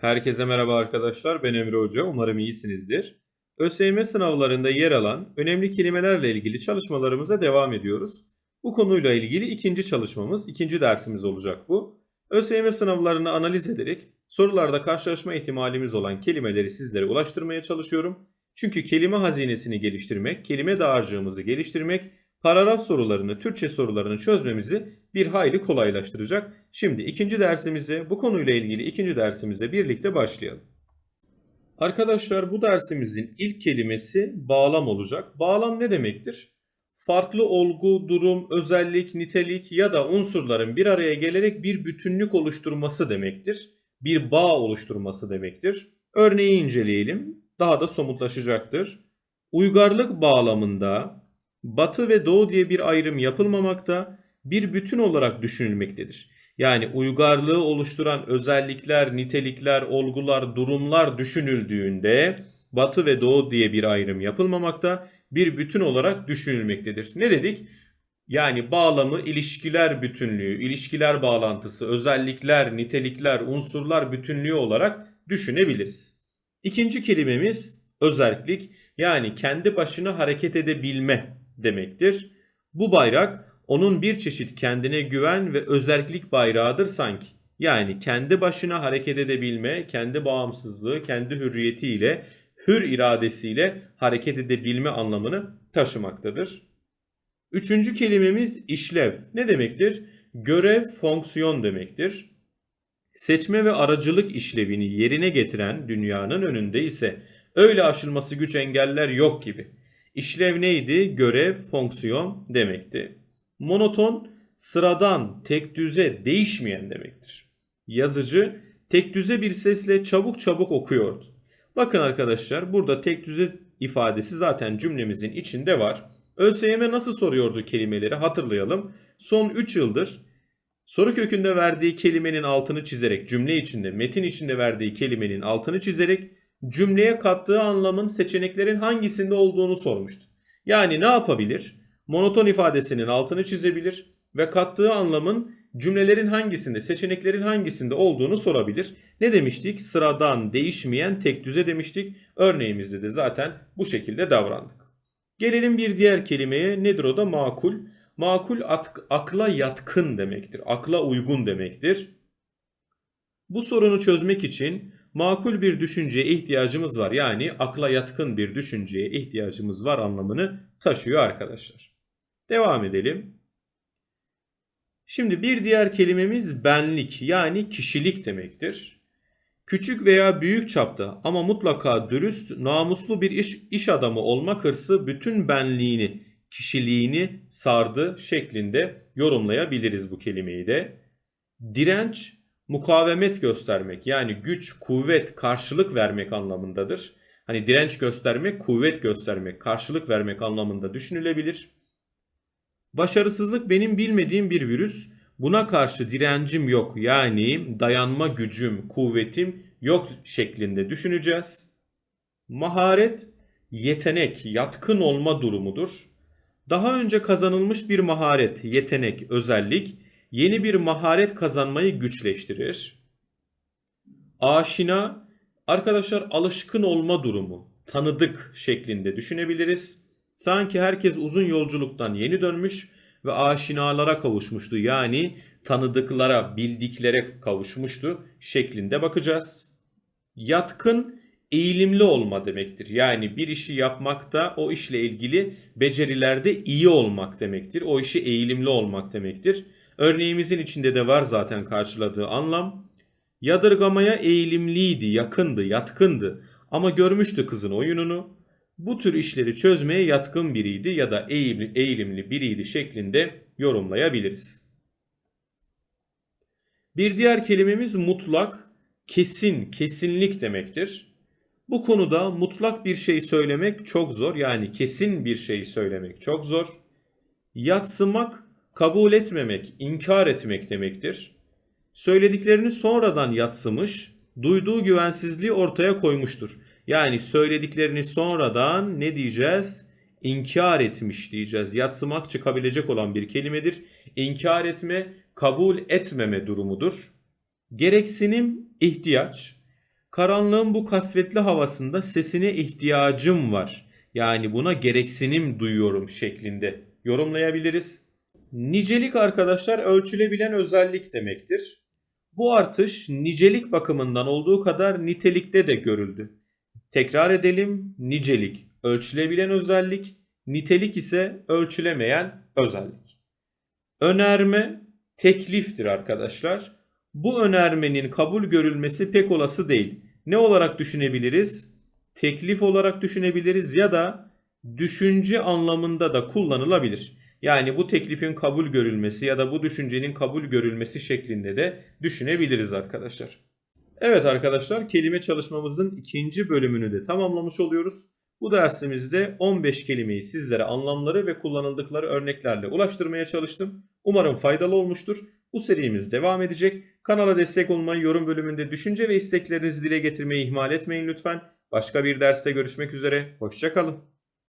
Herkese merhaba arkadaşlar. Ben Emre Hoca. Umarım iyisinizdir. ÖSYM sınavlarında yer alan önemli kelimelerle ilgili çalışmalarımıza devam ediyoruz. Bu konuyla ilgili ikinci çalışmamız, ikinci dersimiz olacak bu. ÖSYM sınavlarını analiz ederek sorularda karşılaşma ihtimalimiz olan kelimeleri sizlere ulaştırmaya çalışıyorum. Çünkü kelime hazinesini geliştirmek, kelime dağarcığımızı geliştirmek, paragraf sorularını, Türkçe sorularını çözmemizi bir hayli kolaylaştıracak. Şimdi ikinci dersimize, bu konuyla ilgili ikinci dersimize birlikte başlayalım. Arkadaşlar bu dersimizin ilk kelimesi bağlam olacak. Bağlam ne demektir? Farklı olgu, durum, özellik, nitelik ya da unsurların bir araya gelerek bir bütünlük oluşturması demektir. Bir bağ oluşturması demektir. Örneği inceleyelim. Daha da somutlaşacaktır. Uygarlık bağlamında batı ve doğu diye bir ayrım yapılmamakta, bir bütün olarak düşünülmektedir. Yani uygarlığı oluşturan özellikler, nitelikler, olgular, durumlar düşünüldüğünde batı ve doğu diye bir ayrım yapılmamakta, bir bütün olarak düşünülmektedir. Ne dedik? Yani bağlamı ilişkiler bütünlüğü, ilişkiler bağlantısı, özellikler, nitelikler, unsurlar bütünlüğü olarak düşünebiliriz. İkinci kelimemiz özellik yani kendi başına hareket edebilme demektir. Bu bayrak onun bir çeşit kendine güven ve özellik bayrağıdır sanki. Yani kendi başına hareket edebilme, kendi bağımsızlığı, kendi hürriyetiyle, hür iradesiyle hareket edebilme anlamını taşımaktadır. Üçüncü kelimemiz işlev. Ne demektir? Görev, fonksiyon demektir. Seçme ve aracılık işlevini yerine getiren dünyanın önünde ise öyle aşılması güç engeller yok gibi. İşlev neydi? Görev, fonksiyon demekti. Monoton, sıradan, tek düze, değişmeyen demektir. Yazıcı, tek düze bir sesle çabuk çabuk okuyordu. Bakın arkadaşlar burada tek düze ifadesi zaten cümlemizin içinde var. ÖSYM nasıl soruyordu kelimeleri hatırlayalım. Son 3 yıldır soru kökünde verdiği kelimenin altını çizerek cümle içinde metin içinde verdiği kelimenin altını çizerek cümleye kattığı anlamın seçeneklerin hangisinde olduğunu sormuştu. Yani ne yapabilir? Monoton ifadesinin altını çizebilir ve kattığı anlamın cümlelerin hangisinde, seçeneklerin hangisinde olduğunu sorabilir. Ne demiştik? Sıradan, değişmeyen, tek düze demiştik. Örneğimizde de zaten bu şekilde davrandık. Gelelim bir diğer kelimeye. Nedir o da? Makul. Makul akla yatkın demektir. Akla uygun demektir. Bu sorunu çözmek için makul bir düşünceye ihtiyacımız var. Yani akla yatkın bir düşünceye ihtiyacımız var anlamını taşıyor arkadaşlar. Devam edelim. Şimdi bir diğer kelimemiz benlik yani kişilik demektir. Küçük veya büyük çapta ama mutlaka dürüst, namuslu bir iş, iş adamı olmak hırsı bütün benliğini, kişiliğini sardı şeklinde yorumlayabiliriz bu kelimeyi de. Direnç, mukavemet göstermek yani güç, kuvvet, karşılık vermek anlamındadır. Hani direnç göstermek, kuvvet göstermek, karşılık vermek anlamında düşünülebilir. Başarısızlık benim bilmediğim bir virüs. Buna karşı direncim yok. Yani dayanma gücüm, kuvvetim yok şeklinde düşüneceğiz. Maharet, yetenek, yatkın olma durumudur. Daha önce kazanılmış bir maharet, yetenek, özellik yeni bir maharet kazanmayı güçleştirir. Aşina, arkadaşlar alışkın olma durumu, tanıdık şeklinde düşünebiliriz. Sanki herkes uzun yolculuktan yeni dönmüş ve aşinalara kavuşmuştu. Yani tanıdıklara, bildiklere kavuşmuştu şeklinde bakacağız. Yatkın eğilimli olma demektir. Yani bir işi yapmakta o işle ilgili becerilerde iyi olmak demektir. O işi eğilimli olmak demektir. Örneğimizin içinde de var zaten karşıladığı anlam. Yadırgamaya eğilimliydi, yakındı, yatkındı ama görmüştü kızın oyununu bu tür işleri çözmeye yatkın biriydi ya da eğilimli, eğilimli biriydi şeklinde yorumlayabiliriz. Bir diğer kelimemiz mutlak, kesin, kesinlik demektir. Bu konuda mutlak bir şey söylemek çok zor. Yani kesin bir şey söylemek çok zor. Yatsımak, kabul etmemek, inkar etmek demektir. Söylediklerini sonradan yatsımış, duyduğu güvensizliği ortaya koymuştur. Yani söylediklerini sonradan ne diyeceğiz? İnkar etmiş diyeceğiz. Yatsımak çıkabilecek olan bir kelimedir. İnkar etme, kabul etmeme durumudur. Gereksinim, ihtiyaç. Karanlığın bu kasvetli havasında sesine ihtiyacım var. Yani buna gereksinim duyuyorum şeklinde yorumlayabiliriz. Nicelik arkadaşlar ölçülebilen özellik demektir. Bu artış nicelik bakımından olduğu kadar nitelikte de görüldü. Tekrar edelim. Nicelik ölçülebilen özellik, nitelik ise ölçülemeyen özellik. Önerme tekliftir arkadaşlar. Bu önermenin kabul görülmesi pek olası değil. Ne olarak düşünebiliriz? Teklif olarak düşünebiliriz ya da düşünce anlamında da kullanılabilir. Yani bu teklifin kabul görülmesi ya da bu düşüncenin kabul görülmesi şeklinde de düşünebiliriz arkadaşlar. Evet arkadaşlar kelime çalışmamızın ikinci bölümünü de tamamlamış oluyoruz. Bu dersimizde 15 kelimeyi sizlere anlamları ve kullanıldıkları örneklerle ulaştırmaya çalıştım. Umarım faydalı olmuştur. Bu serimiz devam edecek. Kanala destek olmayı, yorum bölümünde düşünce ve isteklerinizi dile getirmeyi ihmal etmeyin lütfen. Başka bir derste görüşmek üzere. Hoşçakalın.